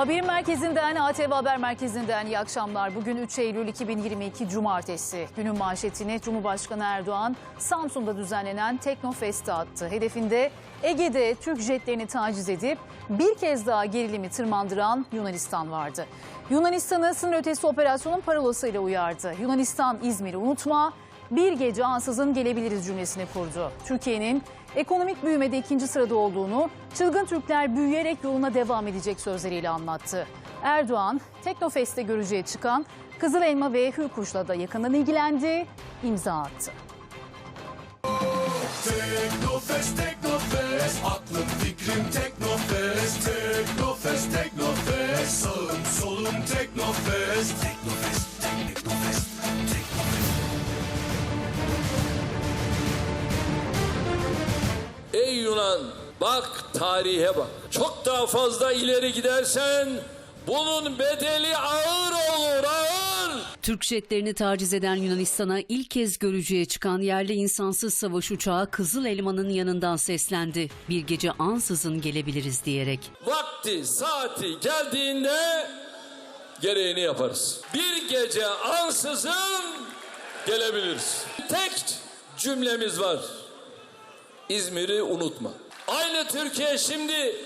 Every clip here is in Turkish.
Haberin merkezinden, ATV Haber Merkezi'nden iyi akşamlar. Bugün 3 Eylül 2022 Cumartesi. Günün manşetini Cumhurbaşkanı Erdoğan Samsun'da düzenlenen Teknofest'e attı. Hedefinde Ege'de Türk jetlerini taciz edip bir kez daha gerilimi tırmandıran Yunanistan vardı. Yunanistan'ı sınır ötesi operasyonun parolasıyla uyardı. Yunanistan İzmir'i unutma, bir gece ansızın gelebiliriz cümlesini kurdu. Türkiye'nin ekonomik büyümede ikinci sırada olduğunu, çılgın Türkler büyüyerek yoluna devam edecek sözleriyle anlattı. Erdoğan, Teknofest'te göreceği çıkan Kızıl Elma ve Hürkuş'la da yakından ilgilendi, imza attı. Teknofest, Teknofest Aklım fikrim Yunan bak tarihe bak. Çok daha fazla ileri gidersen bunun bedeli ağır olur ağır. Türk jetlerini taciz eden Yunanistan'a ilk kez görücüye çıkan yerli insansız savaş uçağı Kızıl Elma'nın yanından seslendi. Bir gece ansızın gelebiliriz diyerek. Vakti saati geldiğinde gereğini yaparız. Bir gece ansızın gelebiliriz. Tek cümlemiz var. İzmir'i unutma. Aynı Türkiye şimdi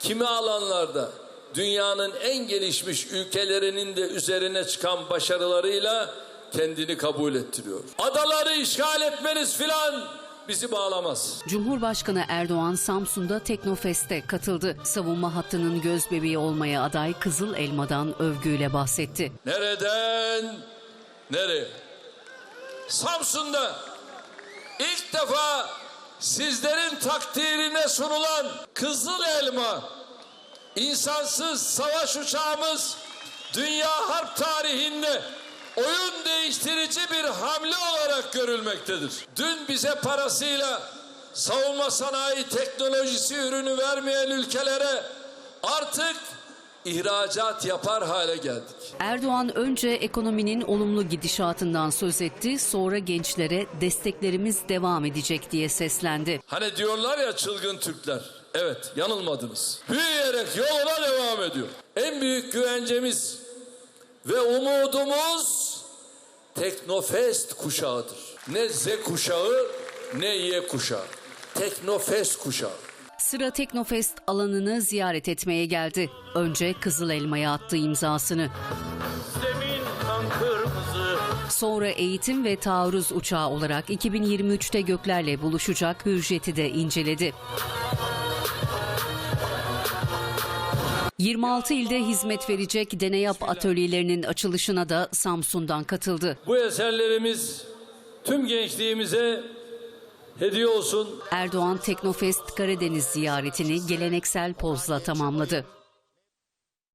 kimi alanlarda dünyanın en gelişmiş ülkelerinin de üzerine çıkan başarılarıyla kendini kabul ettiriyor. Adaları işgal etmeniz filan bizi bağlamaz. Cumhurbaşkanı Erdoğan Samsun'da Teknofest'e katıldı. Savunma hattının göz bebeği olmaya aday Kızıl Elma'dan övgüyle bahsetti. Nereden nereye? Samsun'da ilk defa sizlerin takdirine sunulan Kızıl Elma insansız savaş uçağımız dünya harp tarihinde oyun değiştirici bir hamle olarak görülmektedir. Dün bize parasıyla savunma sanayi teknolojisi ürünü vermeyen ülkelere artık ihracat yapar hale geldik. Erdoğan önce ekonominin olumlu gidişatından söz etti, sonra gençlere desteklerimiz devam edecek diye seslendi. Hani diyorlar ya çılgın Türkler. Evet yanılmadınız. Büyüyerek yoluna devam ediyor. En büyük güvencemiz ve umudumuz Teknofest kuşağıdır. Ne Z kuşağı ne Y kuşağı. Teknofest kuşağı. Sıra Teknofest alanını ziyaret etmeye geldi. Önce Kızıl Elma'ya attı imzasını. Sonra eğitim ve taarruz uçağı olarak 2023'te göklerle buluşacak Hürjet'i de inceledi. 26 ilde hizmet verecek Deneyap atölyelerinin açılışına da Samsun'dan katıldı. Bu eserlerimiz tüm gençliğimize hediye olsun. Erdoğan Teknofest Karadeniz ziyaretini geleneksel pozla tamamladı.